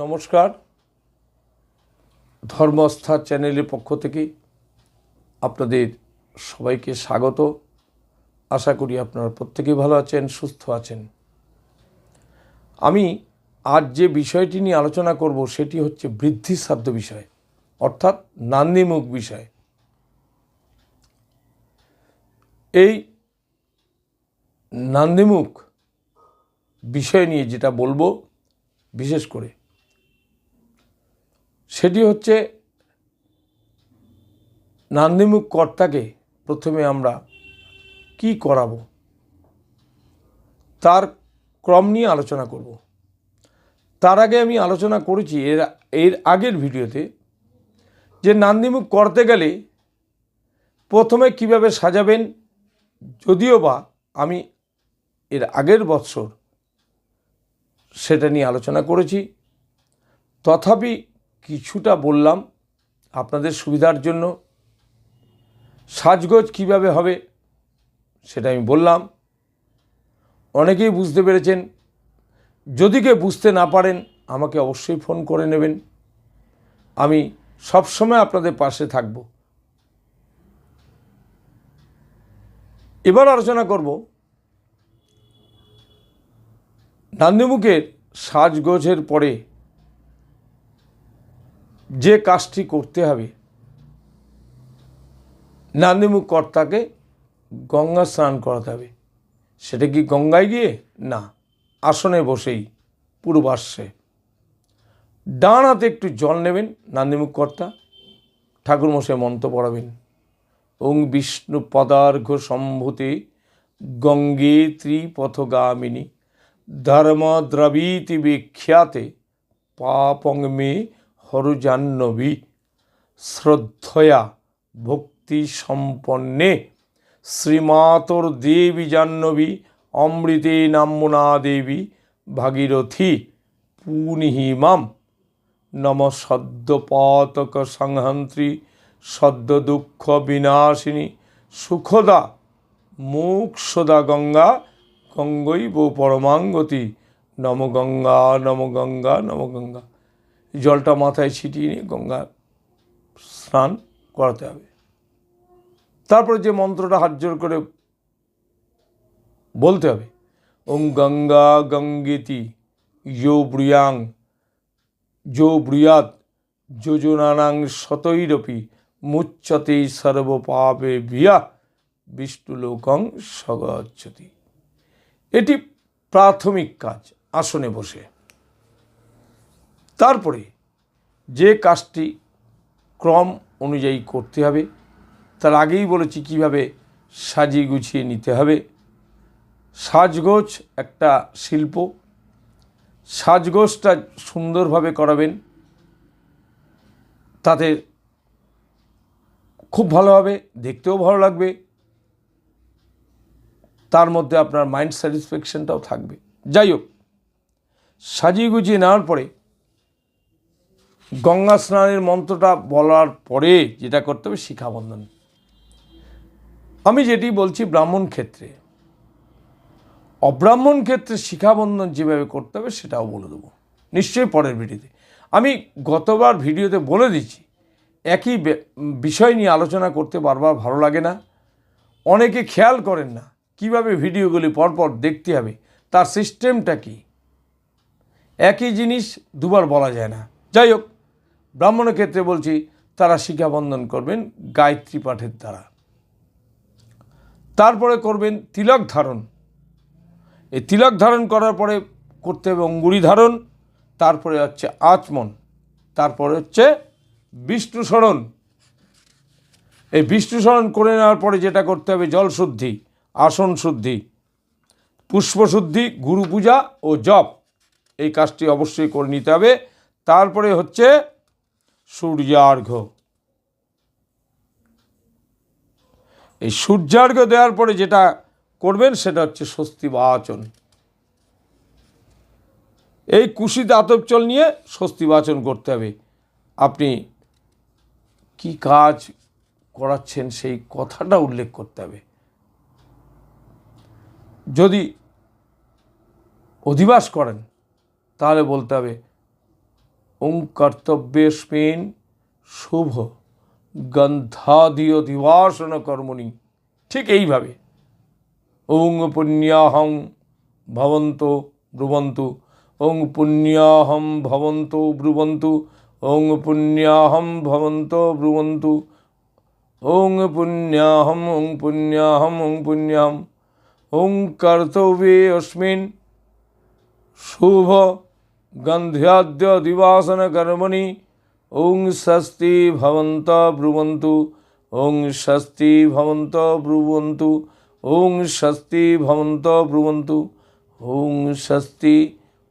নমস্কার। ধর্মস্থা চ্যানেলের পক্ষ থেকে আপনাদের সবাইকে স্বাগত। আশা করি আপনারা প্রত্যেকেই ভালো আছেন, সুস্থ আছেন। আমি আজ যে বিষয়টি নিয়ে আলোচনা করব সেটি হচ্ছে বৃদ্ধিসাধ্য বিষয়, অর্থাৎ নান্দিমুখ বিষয়। এই নান্দিমুখ বিষয় নিয়ে যেটা বলব, বিশেষ করে সেটি হচ্ছে নান্দিমুখ কর্তাকে প্রথমে আমরা কি করাবো? তার ক্রম নিয়ে আলোচনা করব। তার আগে আমি আলোচনা করেছি এর এর আগের ভিডিওতে যে নান্দিমুখ করতে গেলে প্রথমে কীভাবে সাজাবেন, যদিও বা আমি এর আগের বৎসর সেটা নিয়ে আলোচনা করেছি। তথাপি কিছুটা বললাম আপনাদের সুবিধার জন্য। সাজগোজ কীভাবে হবে সেটা আমি বললাম। অনেকেই বুঝতে পেরেছেন। যদি কেউ বুঝতে না পারেন, আমাকে অবশ্যই ফোন করে নেবেন। আমি সবসময় আপনাদের পাশে থাকব। এবার আলোচনা করব নান্দিমুখের সাজগোজের পরে যে কাজটি করতে হবে, নান্দিমুখ কর্তাকে গঙ্গা স্নান করাতে হবে। সেটা কি গঙ্গায় গিয়ে? না, আসনে বসেই পূর্বাশ্বে ডান হাতে একটু জল নেবেন নান্দিমুখ কর্তা, ঠাকুরমশাই মন্ত্র পড়াবেন। ওং বিষ্ণু পদার্ঘ সম্ভূতে গঙ্গে ত্রিপথগামিনী ধর্মদ্রবীতি বিখ্যাতে পাপং মে হরজাহ্নবী শ্রদ্ধয়া ভক্তি সম্পন্নে শ্রীমাতর দেবী জাহ্নবী অমৃতে নাম্মনা দেবী ভাগীরথী পুনিহিমাম নম সদ্যপাতক সংহন্ত্রী সদ্য দুঃখ বিনাশিনী সুখদা মুক্ষদা গঙ্গা গঙ্গৈব পরমাঙ্গতি নম গঙ্গা নম গঙ্গা নম গঙ্গা জলটা মাথায় ছিটিয়ে নিয়ে গঙ্গা স্নান করাতে হবে। তারপরে যে মন্ত্রটা হাত জোর করে বলতে হবে ওং গঙ্গা গঙ্গেতি ইয়ো ব্রিয়াং, যো ব্রিয়াত যোজনানাং শতৈরপি মুচ্যতে সর্বপাপে বিয়া বিষ্ণুলোকং সগচ্ছতি। এটি প্রাথমিক কাজ, আসনে বসে। তারপরে যে কাজটি ক্রম অনুযায়ী করতে হবে, তার আগেই বলেছি কীভাবে সাজিয়ে গুছিয়ে নিতে হবে। সাজগোজ একটা শিল্প। সাজগোজটা সুন্দরভাবে করাবেন, তাতে খুব ভালো হবে, দেখতেও ভালো লাগবে, তার মধ্যে আপনার মাইন্ড স্যাটিসফ্যাকশনটাও থাকবে। যাই হোক, সাজিয়ে গুছিয়ে নেওয়ার পরে গঙ্গা স্নানের মন্ত্রটা বলার পরে যেটা করতে হবে, শিখাবন্ধন। আমি যেটি বলছি ব্রাহ্মণ ক্ষেত্রে। অব্রাহ্মণ ক্ষেত্রে শিখাবন্ধন যেভাবে করতে হবে, সেটাও বলে দেবো। নিশ্চয়ই পরের ভিডিওতে। আমি গতবার ভিডিওতে বলে দিচ্ছি, একই বিষয় নিয়ে আলোচনা করতে বারবার ভালো লাগে না। অনেকে খেয়াল করেন না কীভাবে ভিডিওগুলি পরপর দেখতে হবে, তার সিস্টেমটা কি। একই জিনিস দুবার বলা যায় না। যাই হোক ব্রাহ্মণের ক্ষেত্রে বলছি, তারা শিখাবন্ধন করবেন গায়ত্রী পাঠের দ্বারা। তারপরে করবেন তিলক ধারণ। এই তিলক ধারণ করার পরে করতে হবে অঙ্গুরি ধারণ, তারপরে হচ্ছে আচমন তারপরে হচ্ছে বিষ্ণু স্মরণ। এই বিষ্ণু স্মরণ করে নেওয়ার পরে যেটা করতে হবে, জল শুদ্ধি, আসন শুদ্ধি পুষ্পশুদ্ধি গুরু পূজা ও জপ। এই কাজটি অবশ্যই করে নিতে হবে। তারপরে হচ্ছে সূর্যার্ঘ্য এই সূর্যার্ঘ্য দেওয়ার পরে যেটা করবেন, সেটা হচ্ছে স্বস্তি বাচন। এই কুশিত আতপচল নিয়ে স্বস্তি বাচন করতে হবে। আপনি কি কাজ করাচ্ছেন সেই কথাটা উল্লেখ করতে হবে। যদি অধিবাস করেন, তাহলে বলতে হবে ওং কর্তব্যস্মিন শুভ গন্ধাদিয় দিবাসন কর্মণি। ঠিক এইভাবে। ওং পুণ্যাহং ভবন্ত ব্রুবন্তু। ওং পুণ্যাহম ভবন্ত ব্রুবন্তু। ওং পুণ্যাহম ভবন্ত ব্রুবন্তু। ওং পুণ্যাহম ওং পুণ্যাহম ওং পুণ্যাহম ওং কর্তব্যে অস্মিন শুভ গন্ধ্যাদ্য দিবাসন কর্মণি ওং স্বস্তি ভবন্ত ব্রুবন্তু ওং স্বস্তি ভবন্ত ব্রুবন্তু ওং স্বস্তি ভবন্ত ব্রুবন্তু ওং স্বস্তি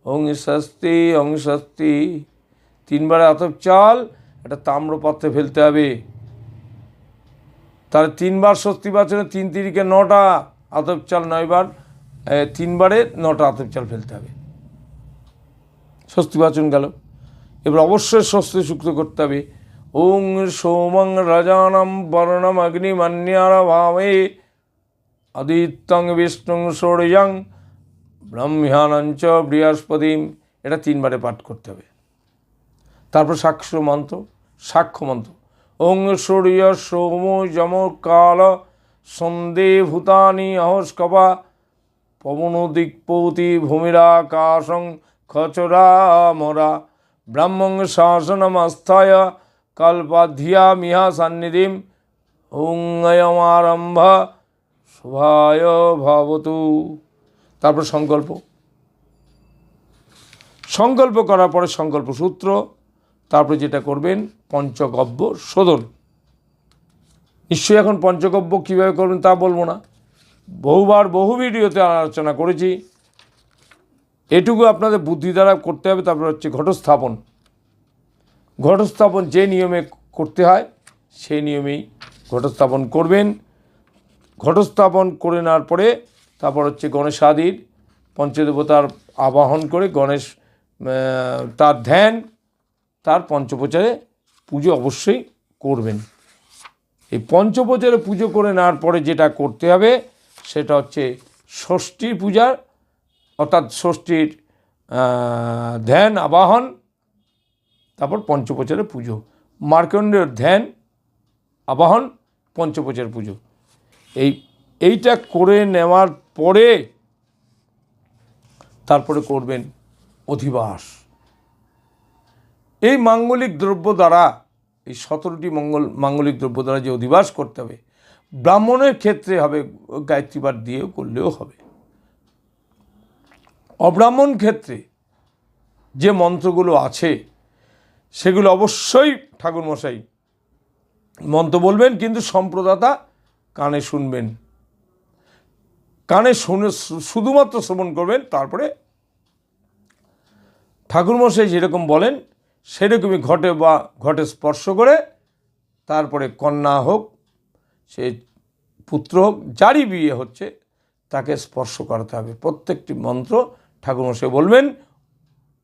ওং স্বস্তি ওং স্বস্তি তিনবারে আতপ চাল, একটা তাম্রপাত্রে ফেলতে হবে। তাহলে তিনবার স্বস্তি বাচনে তিন তিরিকে নটা আতপ চাল নয়বার তিনবারে নটা আতপ চাল ফেলতে হবে। স্বস্তি বাচন গেল। এবার অবশ্যই স্বস্তি যুক্ত করতে হবে। ওং সোমং রাজানাম বর্ণম অগ্নিমান্যারা ভাবে আদিত্যং বিষ্ণু সৌর্যং ব্রহ্মানঞ্চ বৃহস্পতিম। এটা তিনবারে পাঠ করতে হবে। তারপর সাক্ষ্য মন্ত্র সাক্ষ্য মন্ত্র। ওং সূর্য সোম যম কাল সন্ধে ভূতানি অহস্কপা। পবন দিকপৌতি ভূমিরাকাশং খচরা মরা ব্রাহ্মং কল্পাধিয়া মিহা সান্নিধিম ওং অয়মারম্ভ শুভায় ভবতু। তারপর সংকল্প। সংকল্প করার পরে সংকল্প সূত্র, তারপরে যেটা করবেন পঞ্চগব্য শোধন। নিশ্চয়ই এখন পঞ্চগব্য কীভাবে করবেন তা বলব না। বহুবার বহু ভিডিওতে আলোচনা করেছি। এটুকু আপনাদের বুদ্ধি দ্বারা করতে হবে, তারপর হচ্ছে ঘটস্থাপন। ঘটস্থাপন যে নিয়মে করতে হয়, সেই নিয়মেই ঘটস্থাপন করবেন। ঘটস্থাপন করে নেওয়ার পরে তারপর হচ্ছে গণেশাদির পঞ্চদেবতার আবাহন করে গণেশ তার ধ্যান, তার পঞ্চপ্রচারে পুজো অবশ্যই করবেন। এই পঞ্চপ্রচারে পুজো করে নেওয়ার পরে যেটা করতে হবে, সেটা হচ্ছে ষষ্ঠীর পূজার অর্থাৎ ষষ্ঠীর ধ্যান, আবাহন, তারপর পঞ্চপ্রচারে পুজো। মার্কণ্ডের ধ্যান, আবাহন পঞ্চপ্রচার পুজো। এই, এইটা করে নেওয়ার পরে তারপরে করবেন অধিবাস। এই মাঙ্গলিক দ্রব্য দ্বারা, এই সতেরোটি মঙ্গল, মাঙ্গলিক দ্রব্য দ্বারা যে অধিবাস করতে হবে, ব্রাহ্মণের ক্ষেত্রে হবে গায়ত্রীবার দিয়েও করলেও হবে। অব্রাহ্মণ ক্ষেত্রে যে মন্ত্রগুলো আছে, সেগুলো অবশ্যই ঠাকুরমশাই মন্ত্র বলবেন, কিন্তু সম্প্রদাতা কানে শুনবেন। কানে শুনে শুধুমাত্র শ্রবণ করবেন, তারপরে ঠাকুরমশাই যেরকম বলেন, সেরকমই ঘটে বা ঘটে স্পর্শ করে, তারপরে কন্যা হোক, সে পুত্র হোক, যারই বিয়ে হচ্ছে, তাকে স্পর্শ করাতে হবে। প্রত্যেকটি মন্ত্র ঠাকুরমশাই বলবেন,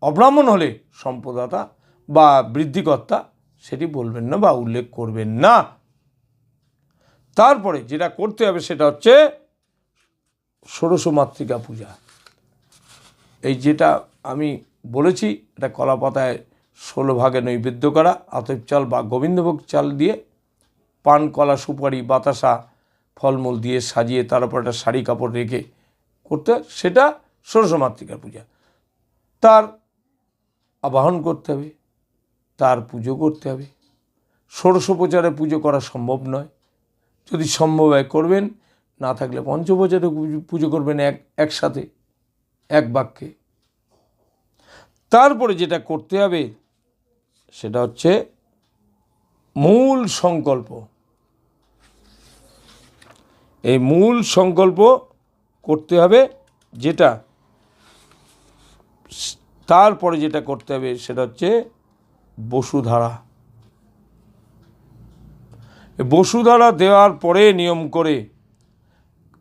অব্রাহ্মণ হলে সম্পদাতা বা বৃদ্ধিকর্তা সেটি বলবেন না বা উল্লেখ করবেন না। তারপরে যেটা করতে হবে সেটা হচ্ছে ষোড়শ মাতৃকা পূজা। এই যেটা আমি বলেছি, এটা কলা পাতায় ষোলো ভাগে নৈবেদ্য করা, আতপ চাল বা গোবিন্দভোগ চাল দিয়ে পান, কলা, সুপারি, বাতাসা, ফলমূল দিয়ে সাজিয়ে তার উপর একটা শাড়ি কাপড় রেখে করতে সেটা ষোড়শ মাতৃকার পূজা। তার আবাহন করতে হবে, তার পুজো করতে হবে। ষোড়শোপচারে পুজো করা সম্ভব নয়। যদি সম্ভব হয় করবেন, না থাকলে পঞ্চপ্রচারে পুজো করবেন এক, একসাথে, এক বাক্যে। তারপরে যেটা করতে হবে, সেটা হচ্ছে মূল সংকল্প। এই মূল সংকল্প করতে হবে, যেটা তারপরে যেটা করতে হবে সেটা হচ্ছে বসুধারা। বসুধারা দেওয়ার পরে নিয়ম করে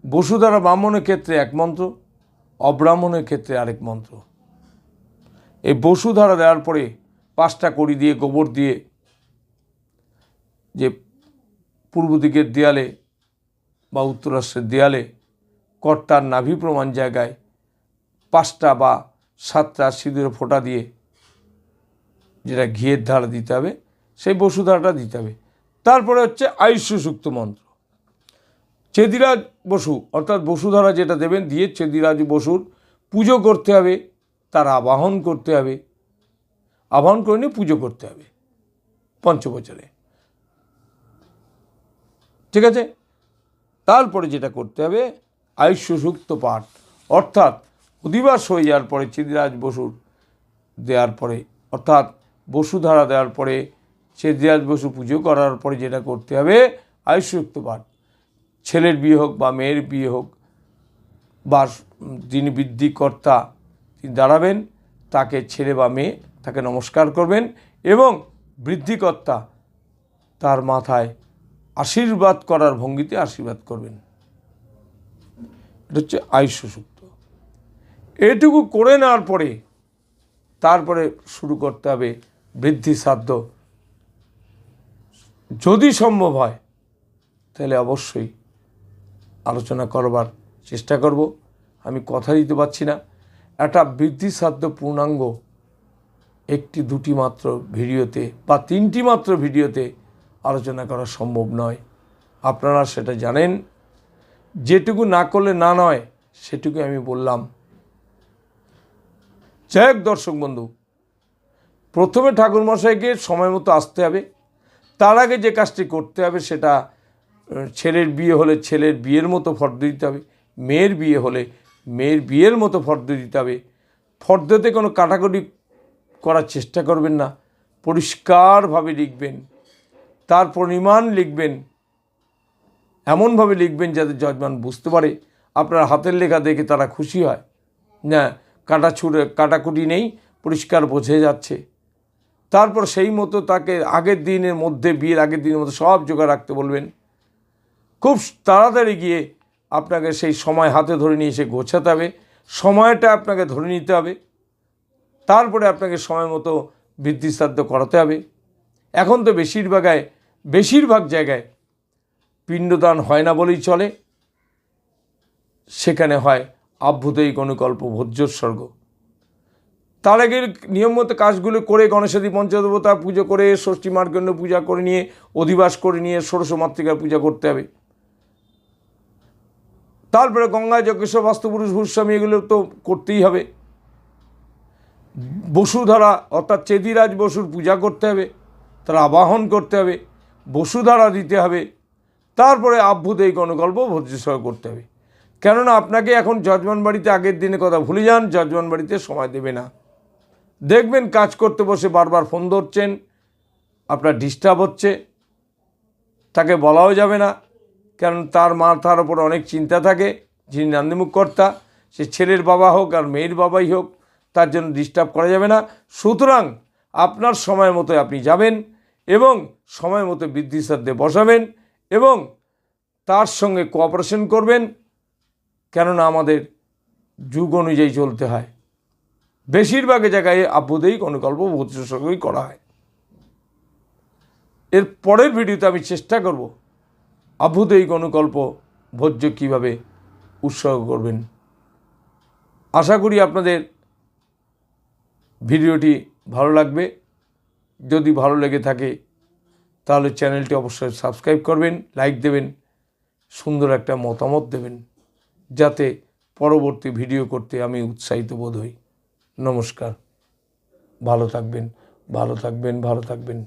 বসুধারা ব্রাহ্মণের ক্ষেত্রে এক মন্ত্র, অব্রাহ্মণের ক্ষেত্রে আরেক মন্ত্র। এই বসুধারা দেওয়ার পরে পাঁচটা কড়ি দিয়ে, গোবর দিয়ে যে পূর্ব দিকের দেয়ালে বা উত্তরাষ্ট্রের দেয়ালে কর্তার নাভি প্রমাণ জায়গায় পাঁচটা বা সাতটা সিঁদুরে ফোঁটা দিয়ে যেটা ঘিয়ের ধারা দিতে হবে, সেই বসুধারাটা দিতে হবে। তারপরে হচ্ছে আয়ুষ্যসুক্ত মন্ত্র। চেদিরাজ বসু, অর্থাৎ বসুধারা যেটা দেবেন, দিয়ে চেদিরাজ বসুর পুজো করতে হবে, তার আবাহন করতে হবে। আবাহন করে নিয়ে পুজো করতে হবে পঞ্চবছরে ঠিক আছে? তারপরে যেটা করতে হবে, আয়ুষ্যসুক্ত পাঠ। অর্থাৎ অধিবাস হয়ে যাওয়ার পরে চিদিরাজ বসুর দেওয়ার পরে, অর্থাৎ বসুধারা দেওয়ার পরে, চেদিরাজ বসু পুজো করার পরে যেটা করতে হবে আয়ুষ্যযুক্ত পাঠ ছেলের বিয়ে হোক বা মেয়ের বিয়ে হোক, বা যিনি বৃদ্ধিকর্তা তিনি দাঁড়াবেন, তাকে ছেলে বা মেয়ে তাকে নমস্কার করবেন এবং বৃদ্ধিকর্তা তার মাথায় আশীর্বাদ করার ভঙ্গিতে আশীর্বাদ করবেন। এটা হচ্ছে আয়ুষ্যসূক্ত এটুকু করে নেওয়ার পরে তারপরে শুরু করতে হবে বৃদ্ধি সাধ্য। যদি সম্ভব হয়, তাহলে অবশ্যই আলোচনা করবার চেষ্টা করব। আমি কথা দিতে পারছি না। একটা বৃদ্ধিসাধ্য পূর্ণাঙ্গ একটি, দুটি মাত্র ভিডিওতে বা তিনটি মাত্র ভিডিওতে আলোচনা করা সম্ভব নয়। আপনারা সেটা জানেন। যেটুকু না করলে না নয়, সেটুকু আমি বললাম। যাই দর্শক বন্ধু। প্রথমে ঠাকুরমশাইকে সময় মতো আসতে হবে। তার আগে যে কাজটি করতে হবে সেটা ছেলের বিয়ে হলে ছেলের বিয়ের মতো ফর্দ দিতে হবে। মেয়ের বিয়ে হলে মেয়ের বিয়ের মতো ফর্দ দিতে হবে। ফর্দতে কোনো কাটাকুটি করার চেষ্টা করবেন না। পরিষ্কারভাবে লিখবেন। তার পরিমাণ লিখবেন। এমনভাবে লিখবেন যাতে জজমান বুঝতে পারে। আপনার হাতের লেখা দেখে তারা খুশি হয়। না কাটা ছুড়ে কাটাকুটি নেই, পরিষ্কার বোঝে যাচ্ছে। তারপর সেই মতো তাকে আগের দিনের মধ্যে, বিয়ের আগের দিনের মতো সব জোগাড় রাখতে বলবেন। খুব তাড়াতাড়ি গিয়ে আপনাকে সেই সময় হাতে ধরে নিয়ে এসে গোছাতে হবে। সময়টা আপনাকে ধরে নিতে হবে। তারপরে আপনাকে সময় মতো বৃদ্ধিসাধ্য করাতে হবে। এখন তো বেশিরভাগায় বেশিরভাগ জায়গায় পিণ্ডদান হয় না বলেই চলে। সেখানে হয় আভ্যুদয়িক অনুকল্প ভোজ্যোৎসর্গ তার আগে নিয়ম মতো কাজগুলো করে গণেশাদি পঞ্চদেবতা পুজো করে, ষষ্ঠী মার্গণ্য পূজা করে নিয়ে, অধিবাস করে নিয়ে, ষোড়শ মাতৃকার পূজা করতে হবে। তারপরে গঙ্গা, যজ্ঞেশ্বর, বাস্তুপুরুষ, ভূস্বামী এগুলো তো করতেই হবে। বসুধারা, অর্থাৎ চেদিরাজ বসুর পূজা করতে হবে, তার আবাহন করতে হবে, বসুধারা দিতে হবে, তারপরে আভ্যুত এই গণকল্প ভোজ্যসহ করতে হবে। কেননা আপনাকে এখন জজমান বাড়িতে আগের দিনে কথা ভুলে যান জজমান বাড়িতে সময় দেবে না। দেখবেন কাজ করতে বসে বারবার ফোন ধরছেন, আপনার ডিস্টার্ব হচ্ছে, তাকে বলাও যাবে না, কারণ তার মাথার ওপর অনেক চিন্তা থাকে, যিনি নান্দিমুখ কর্তা সে ছেলের বাবা হোক আর মেয়ের বাবাই হোক, তার জন্য ডিস্টার্ব করা যাবে না। সুতরাং আপনার সময় মতো আপনি যাবেন এবং সময় মতো বৃদ্ধিসাধ্যে বসাবেন এবং তার সঙ্গে কোঅপারেশন করবেন। কেননা আমাদের যুগ অনুযায়ী চলতে হয়। বেশিরভাগ জায়গায় আভ্যুদয়িক অনুকল্প ভূতসঙ্গই করা হয়। এর পরের ভিডিওতে আমি চেষ্টা করব আভ্যুদয়িক অনুকল্প, ভোজ্য কীভাবে উৎসর্গ করবেন। আশা করি আপনাদের ভিডিওটি ভালো লাগবে। যদি ভালো লেগে থাকে, তাহলে চ্যানেলটি অবশ্যই সাবস্ক্রাইব করবেন, লাইক দেবেন, সুন্দর একটা মতামত দেবেন। যাতে পরবর্তী ভিডিও করতে আমি উৎসাহিত বোধ হই। নমস্কার। ভালো থাকবেন ভালো থাকবেন ভালো থাকবেন।